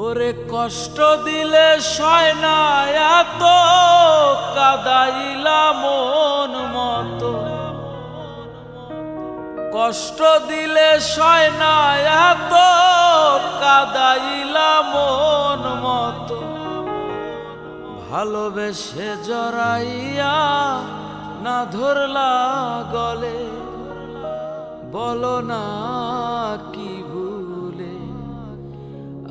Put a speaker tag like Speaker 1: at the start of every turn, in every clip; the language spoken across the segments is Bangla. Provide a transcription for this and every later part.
Speaker 1: ওরে কষ্ট দিলে সয় না এত, কাদাইলা মন মতো। কষ্ট দিলে সয় না এত, কাদাইলা মন মতো। ভালোবেসে জড়াইয়া না ধরলা গলে, বলো না কি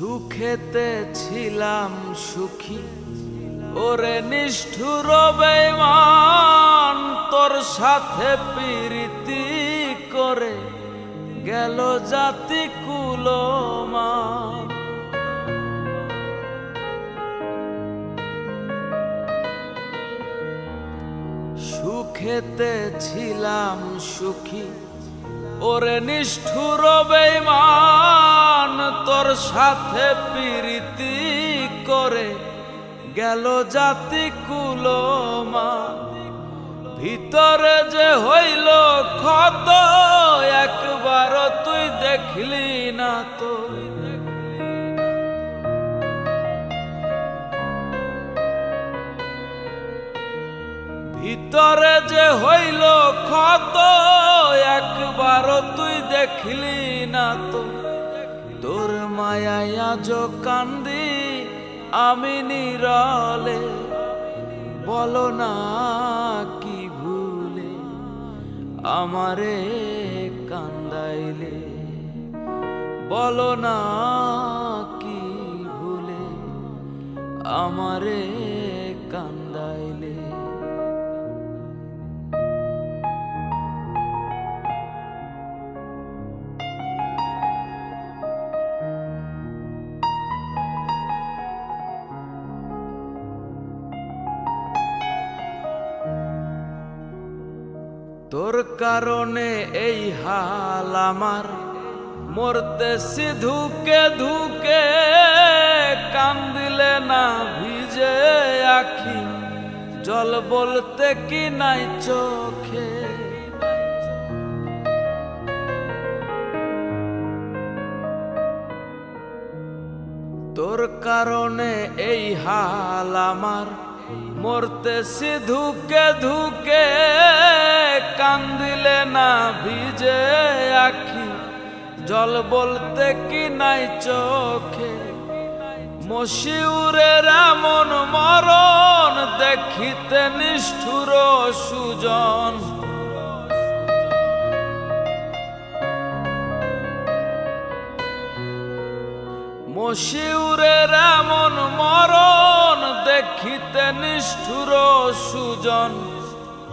Speaker 1: সুখেতে ছিলাম সুখী। ওরে নিষ্ঠুর বেমান তোর সাথে প্রীতি করে গেল জাতি কুলমান। সুখেতে ছিলাম সুখী। ওরে নিষ্ঠুর বেমান তোর সাথে প্রীতি করে গেল জাতি কুলমা। ভিতরে যে হইল ক্ষত, একবার তুই দেখলি না তো। ভিতরে যে হইল ক্ষত একবার তুই দেখলি না তো। তোর মায়ায় আজ কান্দি, আমি নিরলে। বলো না কি ভুলে, আমারে কান্দাইলে। বলো না কি ভুলে, আমারে কান্দাইলে। তোর কারণে এই হাল আমার। মরতেছি ধুকে ধুকে কান্দিলে না ভিজে আখি। জল বলতে কি নাই চোখে? তোর কারণে এই হাল আমার। মরতেছি ধুকে ধুকে কান্দিলে না ভিজে আখি, জল বলতে কি নাই চোখে? মশিউরের এমন মরণ দেখিতে নিষ্ঠুর সুজন। মশিউরের এমন মরণ দেখিতে নিষ্ঠুর সুজন।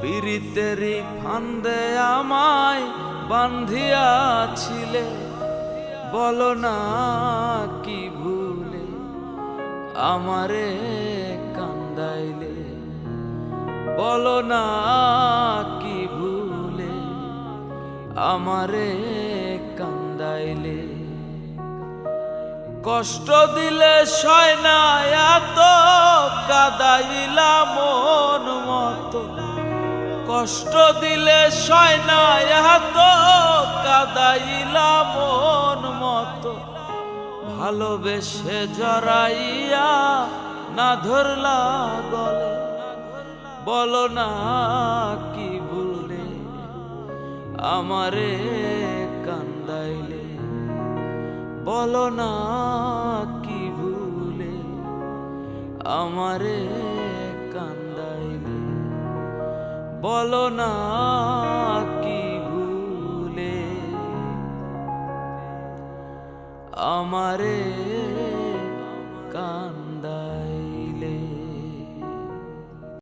Speaker 1: পীড়িতেরই ফান্দে আমায় বান্ধিয়াছিলে, বলো না কি ভুলে আমারে কান্দাইলে, বলো না কি ভুলে আমারে কান্দাইলে। কষ্ট দিলে সয় না এত কাদাইলা মতো কষ্ট দিলে সয় না এত কাদাইলা মন মতো। ভালোবেসে জড়াইয়া না ধরলা গলে। বলো না কি ভুলে আমারে কান্দাইলে। বলো না কি ভুলে আমারে কান্দাইলে। বলো না কি ভুলে আমারে